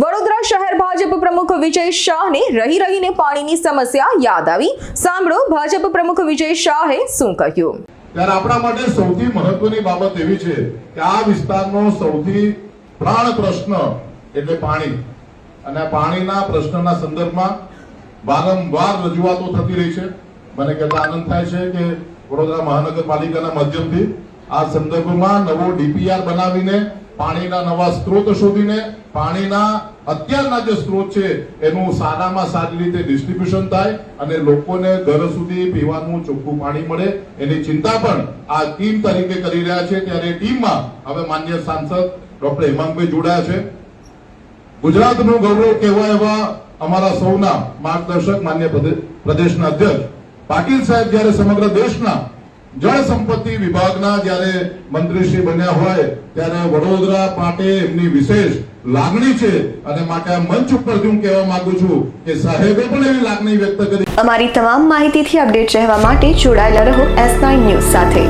વડોદરા શહેર ભાજપ પ્રમુખ વિજય શાહને રહી રહીને પાણીની સમસ્યા યાદ આવી. સાંભળો ભાજપ પ્રમુખ વિજય શાહે શું કહ્યું. ત્યારે આપણા માટે સૌથી મહત્વની બાબત એવી છે કે આ વિસ્તારનો સૌથી પ્રાણ પ્રશ્ન એટલે પાણી. અને પાણીના પ્રશ્નના સંદર્ભમાં વારંવાર રજૂઆતો થતી રહી છે. મને કહેતા આનંદ થાય છે કે વડોદરા મહાનગરપાલિકાના માધ્યમથી આ સંદર્ભમાં નવો ડીપીઆર બનાવીને પાણીના નવા સ્ત્રોત શોધીને પાણીના અત્યારના જે સ્ત્રોત છે, એનું સારામાં સારી રીતે ડિસ્ટ્રીબ્યુશન થાય અને લોકોને ઘર સુધી પીવાનું ચોખ્ખું પાણી મળે. એની ચિંતા પણ આ ટીમ તરીકે કરી રહ્યા છે. ત્યારે ટીમમાં હવે માન્ય સાંસદ ડોક્ટર હેમાંગભાઈ જોડાયા છે. ગુજરાતનું ગૌરવ કહેવાય એવા અમારા સૌના માર્ગદર્શક માન્ય પ્રદે- પ્રદેશના અધ્યક્ષ. પાટીલ સાહેબ જ્યારે સમગ્ર દેશના જળ સંપત્તિ વિભાગના જ્યારે મંત્રીશ્રી બન્યા હોય, ત્યારે વડોદરા માટે એમની વિશેષ લાગણી છે અને માટે આ મંચ ઉપરથી હું કહેવા માંગુ છું કે સાહેબે પણ એવી લાગણી વ્યક્ત કરી. અમારી તમામ માહિતીથી અપડેટ રહેવા માટે જોડાયેલા રહો એસ ન્યૂઝ સાથે.